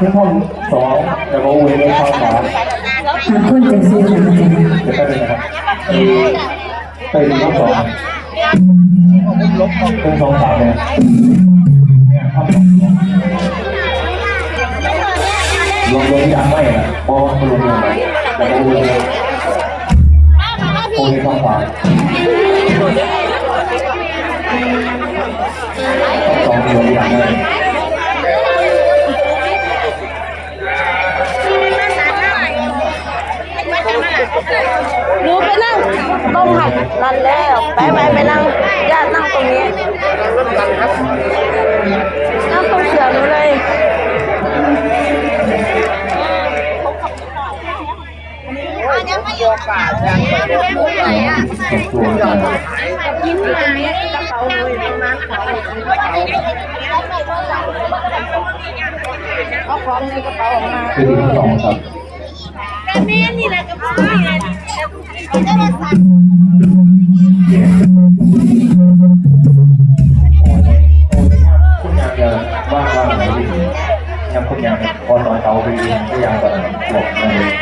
ทุกคนสองแต่ว่าเวไม่ชอบหมาทุกคนจะซื้อหมาเดี๋ยวแป๊บนึงนะครับเป็นน้งสองเป็นสองสามเลยลงลงยังไม่นะพราะว่าลงลงไปแต่ว่าเวโอเคต้องสามสองลงยังไม่ นี้นั่งตรงเสือหนูเลยยังไม่อยู่ป่ายังไม่ไหนอะตัวใหญ่ยิ้มมากระเป๋าเลยมาเอาของในกระเป๋าออกมาคือสองครับแต่แม่นี่แหละกระเป๋านี่แหละได้มาสั่ง อย่างไหนดียังคุณยพอตอนเขาไปก็ยังก่อนหลบเลย